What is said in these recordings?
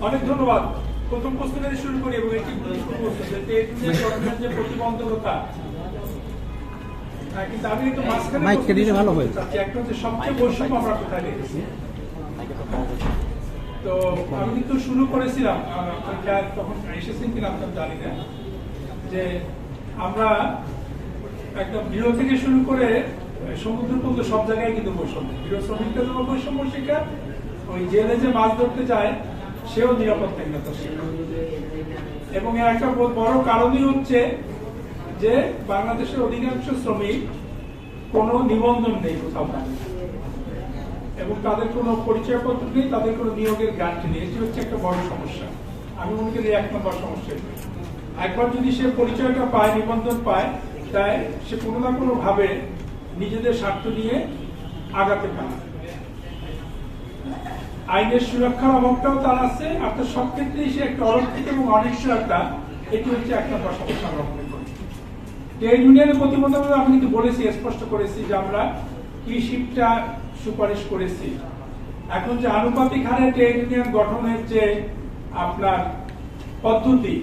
অনেক ধন্যবাদ প্রথম প্রশ্ন থেকে শুরু করি এবং এটি গুরুত্বপূর্ণ প্রশ্ন যে ট্রেড যে প্রতিবন্ধকতা হ্যাঁ, কিন্তু আমি একটু মাঝখানে মাইক কেটে ভালো হয়। একটা হচ্ছে সবচেয়ে বৈষম্য আমরা কোথায় দেখেছি তো আমি কিন্তু শুরু করেছিলাম আপনার তখন এসেছেন কিনা আপনার জানি না যে আমরা একদম গৃহ থেকে শুরু করে সমুদ্র পর্যন্ত সব জায়গায় কিন্তু বৈষম্য গৃহ শ্রমিকদের জন্য বৈষম্য শিকার ওই জেলে যে মাছ ধরতে যায় সেও নিরাপত্তাহীনতার শিকার এবং এর একটা বড় কারণই হচ্ছে যে বাংলাদেশের অধিকাংশ শ্রমিক কোনো নিবন্ধন নেই কোথাও এবং তাদের কোনো পরিচয়পত্র নেই, তাদের কোনো নিয়োগের গ্যারান্টি নেই। এটি হচ্ছে একটা বড় সমস্যা। আমি মনে করি এক নম্বর সমস্যা। একবার যদি সে পরিচয়টা পায়, নিবন্ধন পায়, তাই সে কোনো না কোনো ভাবে নিজেদের স্বার্থ নিয়ে আগাতে পারে আইনের সুরক্ষার অভাবটাও তার আছে, আর তার সব ক্ষেত্রেই সে একটা অরক্ষিত এবং অনিশ্চয়তা, এটি হচ্ছে এক নম্বর সমস্যা ট্রেড ইউনিয়নের প্রতিবন্ধকতা আমি কিন্তু বলেছি, স্পষ্ট করেছি যে আমরা কি শিফটটা সুপারিশ করেছি। এখন যে আনুপাতিক হারে ট্রেড ইউনিয়ন গঠনের যে আপনার পদ্ধতি,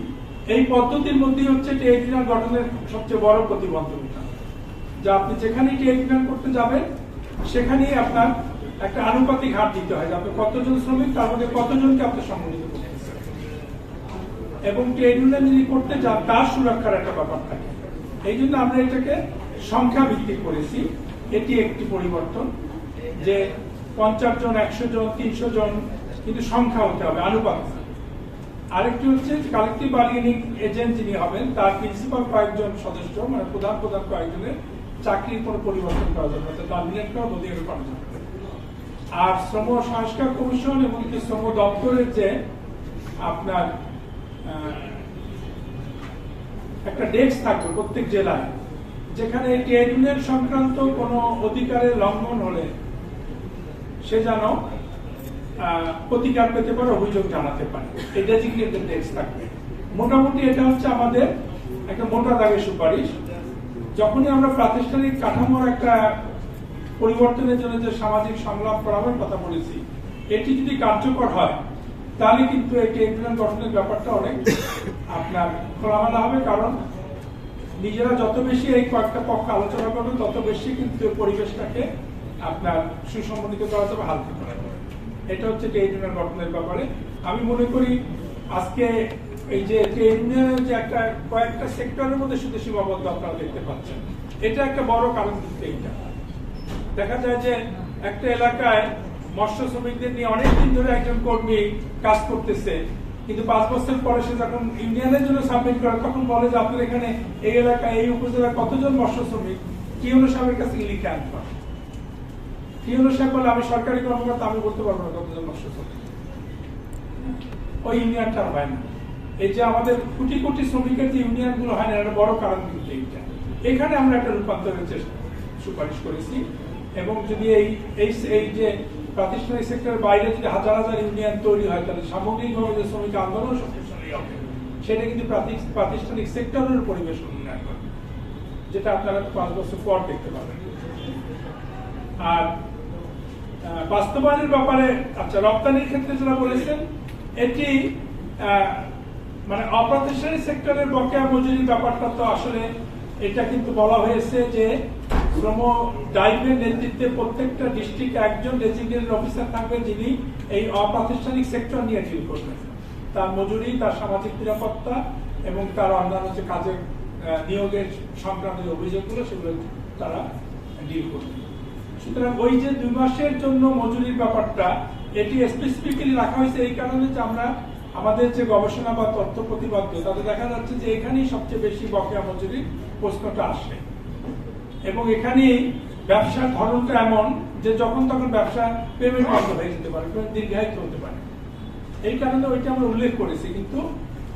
এই পদ্ধতির মধ্যে হচ্ছে ট্রেড ইউনিয়ন গঠনের সবচেয়ে বড় প্রতিবন্ধকতা। যে আপনি যেখানেই ট্রেড ইউনিয়ন করতে যাবেন, সেখানেই আপনার একটা আনুপাতিক হার দিতে হয় আপনি কতজন শ্রমিক, তার মধ্যে কতজনকে আপনি সংগঠিত করতেছেন এবং ট্রেড ইউনিয়ন যদি করতে যান, তার সুরক্ষার একটা ব্যাপার থাকে। এই জন্য আমরা এটাকে সংখ্যা ভিত্তিক করেছি। এটি একটি পরিবর্তন যে পঞ্চাশ জন, একশো জন, তিনশো জন, কিন্তু সংখ্যা হতে হবে আনুপাত আরেকটি হচ্ছে কালেকটিভ বার্গেনিং এজেন্ট যিনি হবেন, তার প্রিন্সিপাল কয়েকজন সদস্য মানে প্রধান প্রধান কয়েকজনের চাকরির কোনো পরিবর্তন করা যাবে তার টার্মিনেট করা বদিয়ে করা যাবে। আর শ্রম সংস্কার কমিশন এবং শ্রম দপ্তরের যে আপনার একটা ডেস্ক থাকবে প্রত্যেক জেলায়, যেখানে ট্রেড ইউনিয়ন সংক্রান্ত কোনো অধিকারের লঙ্ঘন হলে সে যেন প্রতিকার পেতে পারে, অভিযোগ জানাতে পারে। এই ডেজিগনেটেড ডেস্ক থাকবে। মোটামুটি এটা হচ্ছে আমাদের একটা মোটা দাগের সুপারিশ। যখনই আমরা প্রাতিষ্ঠানিক কাঠামোর একটা পরিবর্তনের জন্য যে সামাজিক সংলাপ করাবার কথা বলেছি, এটি যদি কার্যকর হয়, তাহলে কিন্তু এই ট্রেড গঠনের ব্যাপারটা অনেক আপনার খোলামেলা হবে, কারণ নিজেরা যত বেশি এই কয়েকটা পক্ষ আলোচনা করবে, তত বেশি কিন্তু পরিবেশটাকে আপনার সুসম্মতিত করা যাবে, হালকা করা যাবে। এটা হচ্ছে ট্রেড ইউনিয়ন গঠনের ব্যাপারে। আমি মনে করি আজকে এই যে ইউনিয়নের যে একটা কয়েকটা সেক্টরের মধ্যে শুধু সীমাবদ্ধ আপনারা দেখতে পাচ্ছেন। এটা একটা বড় কারণ কিন্তু এইটা। দেখা যায় যে একটা এলাকায় মৎস্য শ্রমিকদের নিয়ে অনেকদিন ধরে একজন কর্মী কাজ করতেছে। কিন্তু পাঁচ বছর পরে সে যখন ইউনিয়নের জন্য সাবমিট করে, তখন বলে যে, আপনার এখানে এই এলাকায়, এই উপজেলায় কতজন মৎস্য শ্রমিক? কি সাহেবের কাছে লিখে আনতে কি সাহেব বলে, আমি সরকারি কর্মকর্তা, আমি বলতে পারব না কতজন মৎস্য শ্রমিক। ওই ইউনিয়নটা হয় না। এই যে আমাদের কোটি কোটি শ্রমিকের যে ইউনিয়নগুলো হয় না একটা বড় কারণ কিন্তু এইটা। এখানে আমরা একটা রূপান্তরের চেষ্টা সুপারিশ করেছি। এবং যদি এই এই যে প্রাতিষ্ঠানিক সেক্টরের বাইরে যদি হাজার হাজার ইউনিয়ন তৈরি হয়, তাহলে সামগ্রিকভাবে যে শ্রমিক আন্দোলন শক্তিশালী হবে, সেটা কিন্তু প্রাতিষ্ঠানিক সেক্টরের পরিবেশ উন্নয়ন করবে যেটা আপনারা পাঁচ বছর পর দেখতে পাবেন। আর বাস্তবায়নের ব্যাপারে আচ্ছা রপ্তানির ক্ষেত্রে যারা বলেছেন, এটি মানে অপ্রাতিষ্ঠানিক সেক্টরের বকেয়া মজুরির ব্যাপারটা তো আসলে এটা কিন্তু বলা হয়েছে যে শ্রম ডাইভের নেতৃত্বে প্রত্যেকটা ডিস্ট্রিক্টে একজন ডেজিগনেটেড অফিসার থাকবে যিনি এই অপ্রাতিষ্ঠানিক সেক্টর নিয়ে ডিল করবেন। তার মজুরি, তার সামাজিক নিরাপত্তা এবং তার অন্যান্য যে কাজের নিয়োগের সংক্রান্ত যে অভিযোগগুলো, সেগুলো তারা ডিল করবে সুতরাং ওই যে দুই মাসের জন্য মজুরির ব্যাপারটা, এটি স্পেসিফিক্যালি রাখা হয়েছে এই কারণে যে আমরা আমাদের যে গবেষণা বা তথ্য প্রতিপাদ্য, তাতে দেখা যাচ্ছে যে এখানেই সবচেয়ে বেশি বকেয়া মজুরির প্রশ্নটা আসে। এবং এখানে ব্যবসার ধরনটা এমন যে যখন তখন ব্যবসা পেমেন্ট বন্ধ হয়ে যেতে পারে দীর্ঘায়িত হতে পারে। এই কারণে ওইটা আমরা উল্লেখ করেছি, কিন্তু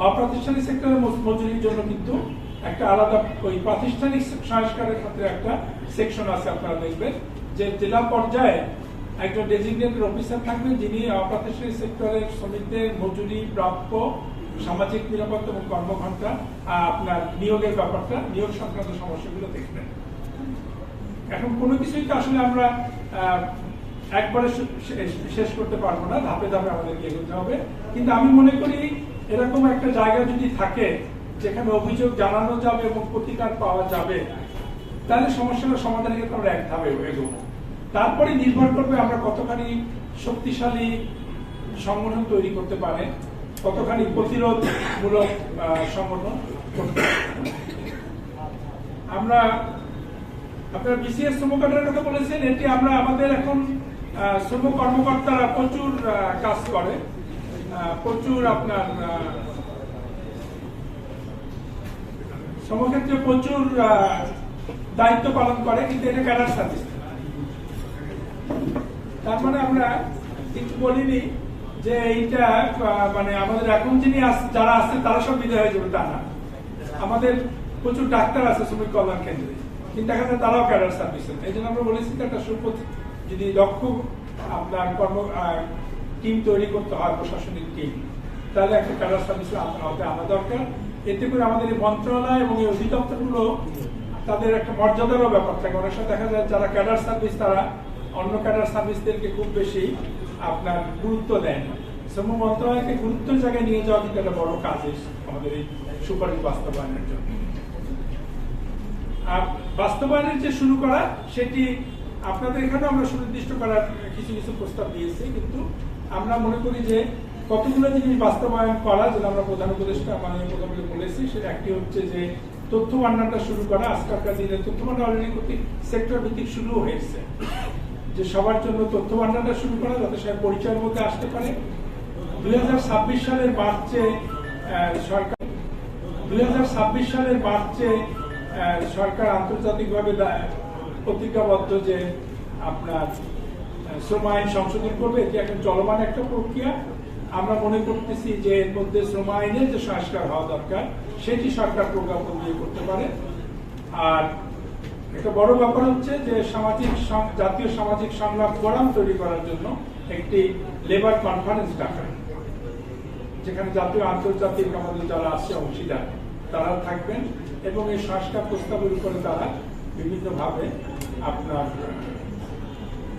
অপ্রাতিষ্ঠানিক সেক্টরের মজুরির জন্য কিন্তু একটা আলাদা ওই প্রাতিষ্ঠানিক সংস্কারের ক্ষেত্রে একটা সেকশন আছে আপনারা দেখবেন, যে জেলা পর্যায়ে একজন ডেজিগনেটেড অফিসার থাকবেন যিনি অপ্রাতিষ্ঠানিক সেক্টরের শ্রমিকদের মজুরি, প্রাপ্য, সামাজিক নিরাপত্তা এবং কর্মঘণ্টা আপনার নিয়োগের ব্যাপারটা, নিয়োগ সংক্রান্ত সমস্যাগুলো দেখবেন। এখন কোনো কিছুই তো আসলে আমরা একবারে শেষ- করতে পারব না, ধাপে ধাপে আমাদেরকে এগোতে হবে। কিন্তু আমি মনে করি এরকম একটা জায়গা যদি থাকে, যেখানে অভিযোগ জানানো যাবে এবং প্রতিকার পাওয়া যাবে, তাহলে সমস্যার সমাধানের ক্ষেত্রে আমরা এক ধাপে এগোবো। তারপরে নির্ভর করবে আমরা কতখানি শক্তিশালী সংগঠন তৈরি করতে পারে, কতখানি প্রতিরোধমূলক সংগঠন আমরা আপনারা বিসিএস শ্রম কথা বলেছেন এটি আমরা আমাদের এখন শ্রম কর্মকর্তারা প্রচুর কাজ করে। প্রচুর আপনার আহ, শ্রমক্ষেত্রে প্রচুর দায়িত্ব পালন করে কিন্তু এটা ক্যাডার সার্ভিস তার মানে আমরা কিছু বলিনি যে এইটা মানে আমাদের এখন যিনি যারা আছে তারা সব বিদায় হয়ে যাবে তা না। আমাদের প্রচুর ডাক্তার আছে শ্রমিক কল্যাণ কেন্দ্রে। দেখা যায় তারাও ক্যাডার সার্ভিসের এই জন্য আমরা বলেছি একটা সুপথ যদি দক্ষ আপনার কর্ম টিম তৈরি করতে হয়, প্রশাসনিক টিম তাহলে একটা ক্যাডার সার্ভিসের আওতায় আনা দরকার। এতে করে আমাদের এই মন্ত্রণালয় এবং এই অধিদপ্তরগুলো তাদের একটা মর্যাদারও ব্যাপার থাকে। অনেক সময় দেখা যায় যারা ক্যাডার সার্ভিস তারা অন্য ক্যাডার সার্ভিসদেরকে খুব বেশি আপনার গুরুত্ব দেয় না। শ্রম মন্ত্রণালয়কে গুরুত্বের জায়গায় নিয়ে যাওয়া কিন্তু একটা বড় কাজ আমাদের এই সুপারিশ বাস্তবায়নের জন্য। আর বাস্তবায়নের যে শুরু করা, সেটি আপনাদের এখানে আমরা সুনির্দিষ্ট করার কিছু কিছু প্রস্তাব দিয়েছি, কিন্তু আমরা মনে করি যে কতগুলো জিনিস বাস্তবায়ন করা, যেটা আমরা প্রধান উপদেষ্টা মাননীয় প্রধানমন্ত্রী বলেছি, সেটা একটি হচ্ছে যে তথ্য ভান্ডারটা শুরু করা, আজকালকার দিনে তথ্য ভান্ডার অলরেডি প্রতি সেক্টর ভিত্তিক শুরু হয়েছে। যে সবার জন্য তথ্য ভান্ডারটা শুরু করা, যাতে সবাই পরিচয়ের মধ্যে আসতে পারে। দুই হাজার ছাব্বিশ সালের মার্চে সরকার দুই হাজার ছাব্বিশ সালের মার্চে সরকার আন্তর্জাতিকভাবে প্রতিজ্ঞাবদ্ধ যে আপনার শ্রম আইন সংশোধন করবে, এটি এখন চলমান একটা প্রক্রিয়া। আমরা মনে করতেছি যে এর মধ্যে শ্রম আইনের যে সংস্কার হওয়া দরকার, সেটি সরকার প্রজ্ঞাপন দিয়ে করতে পারে। আর একটা বড় ব্যাপার হচ্ছে যে সামাজিক জাতীয় সামাজিক সংগ্রাম ফোরাম তৈরি করার জন্য একটি লেবার কনফারেন্স ডাকা, যেখানে জাতীয় আন্তর্জাতিক আমাদের যারা আছে, অংশীদার তারা থাকবেন। এবং এই সংস্কার প্রস্তাবের উপরে তারা বিভিন্নভাবে আপনার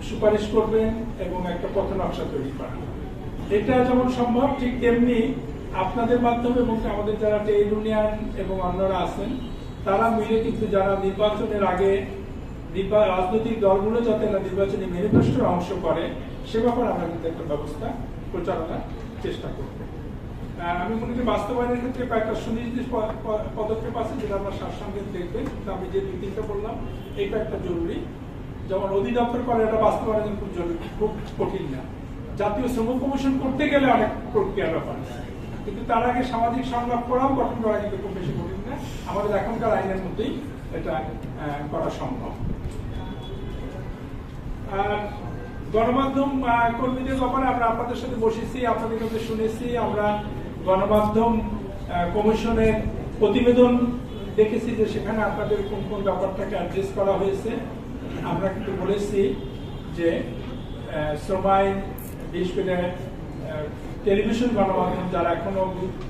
সুপারিশ করবেন এবং একটা পথ নকশা তৈরি করেন এটা যেমন সম্ভব, ঠিক তেমনি আপনাদের মাধ্যমে এবং আমাদের যারা ট্রেড ইউনিয়ন এবং অন্যরা আছেন, তারা মিলে কিন্তু যারা নির্বাচনের আগে রাজনৈতিক দলগুলো যাতে না নির্বাচনী ম্যানিফেস্টোর অংশ করে, সে ব্যাপারে আমরা কিন্তু একটা ব্যবস্থা, প্রচারণার চেষ্টা করব। আমি মনে করি বাস্তবায়নের ক্ষেত্রে কয়েকটা সুনির্দিষ্ট পদক্ষেপ আছে যেটা আমরা দেখবেন। কিন্তু আমি যে দুই তিনটা বললাম এটা একটা জরুরি। যেমন অধিদপ্তর করে এটা বাস্তবায়নের জন্য খুব জরুরি, খুব কঠিন না। জাতীয় শ্রম কমিশন করতে গেলে অনেক প্রক্রিয়ার ব্যাপার কিন্তু তার আগে সামাজিক সংগ্রাম করাও গঠন করা কিন্তু খুব বেশি কঠিন না। আমাদের এখনকার আইনের মধ্যেই এটা করা সম্ভব। গণমাধ্যম কর্মীদের ব্যাপারে আমরা আপনাদের সাথে বসেছি, আপনাদের কাছে শুনেছি। আমরা গণমাধ্যম কমিশনের প্রতিবেদন দেখেছি যে সেখানে আপনাদের কোন কোন ব্যাপারটাকে অ্যাড্রেস করা হয়েছে। আমরা কিন্তু বলেছি যে শ্রম আইন বিশেষ করে টেলিভিশন গণমাধ্যম যারা এখনও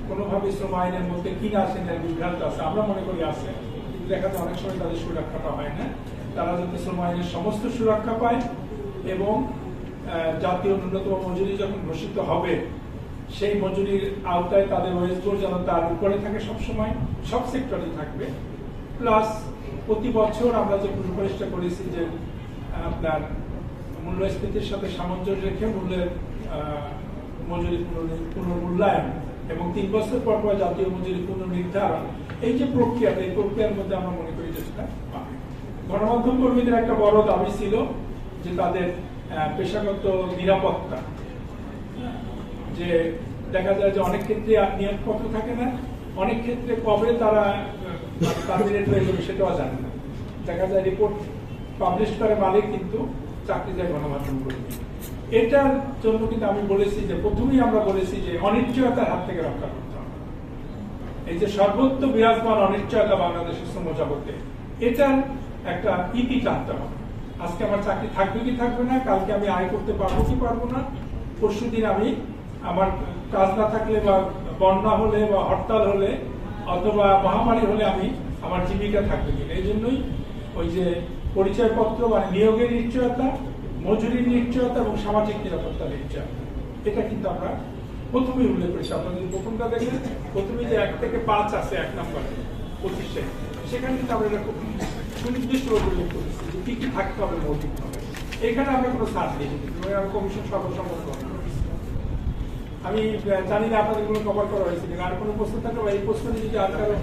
কোনোভাবে শ্রম আইনের মধ্যে কিনা আছেন এর বিভ্রান্ত আছে, আমরা মনে করি আছে। কিন্তু দেখা যায় অনেক সময় তাদের সুরক্ষাটা হয় না। তারা যাতে শ্রম আইনের সমস্ত সুরক্ষা পায় এবং জাতীয় ন্যূনতম মজুরি যখন ঘোষিত হবে সেই মজুরির আওতায় তাদের ওয়েজগুলো যেন তার উপরে থাকে সবসময়, সব সেক্টরে থাকবে। প্লাস প্রতি বছর আমরা যে সুপারিশটা করেছি যে আপনার মূল্যস্ফীতির সাথে সামঞ্জস্য রেখে মূল্যের মজুরি পুনর্মূল্যায়ন এবং তিন বছর পর পর জাতীয় মজুরি পুনর্নির্ধারণ, এই যে প্রক্রিয়াটা, এই প্রক্রিয়ার মধ্যে আমরা মনে করি যে সেটা গণমাধ্যম কর্মীদের একটা বড় দাবি ছিল যে তাদের পেশাগত নিরাপত্তা। যে দেখা যায় যে অনেক ক্ষেত্রে নিয়োগপত্র থাকে না, অনেক ক্ষেত্রে কবে তারা টার্মিনেট হয়ে যাবে সেটাও জানে না। দেখা যায় রিপোর্ট পাবলিশ করে মালিক কিন্তু চাকরি যায় গণমাধ্যম কর্মী এটার জন্য কিন্তু আমি বলেছি যে প্রথমেই আমরা বলেছি যে অনিশ্চয়তার হাত থেকে রক্ষা করতে হবে। এই যে সর্বত্র বিরাজমান অনিশ্চয়তা বাংলাদেশের শ্রম জগতে, এটার একটা ইতি টানতে হবে। আজকে আমার চাকরি থাকবে কি থাকবে না, কালকে আমি আয় করতে পারব কি পারব না পরশু দিন আমি আমার কাজ না থাকলে বা বন্যা হলে বা হরতাল হলে অথবা মহামারী হলে আমি আমার জীবিকা থাকবে কিনা। এই জন্যই ওই যে পরিচয়পত্র মানে নিয়োগের নিশ্চয়তা, মজুরির নিশ্চয়তা এবং সামাজিক নিরাপত্তার নিশ্চয়তা। এটা কিন্তু আমরা প্রথমেই উল্লেখ করেছি। আপনারা যদি প্রথমটা দেখেন, প্রথমে যে এক থেকে পাঁচ আছে, এক নম্বরে পঁচিশে, সেখানে কিন্তু আমরা এটা খুব সুনির্দিষ্টভাবে উল্লেখ করেছি যে কি কি থাকতে হবে মৌলিকভাবে এখানে আমরা কোনো ছাড় দিই কমিশন সর্বসম্মত। আমি জানি না আপনাদের কোনো কভার করা হয়েছে আর কোনো প্রশ্ন থাকলে এই প্রশ্ন যদি আর কারও?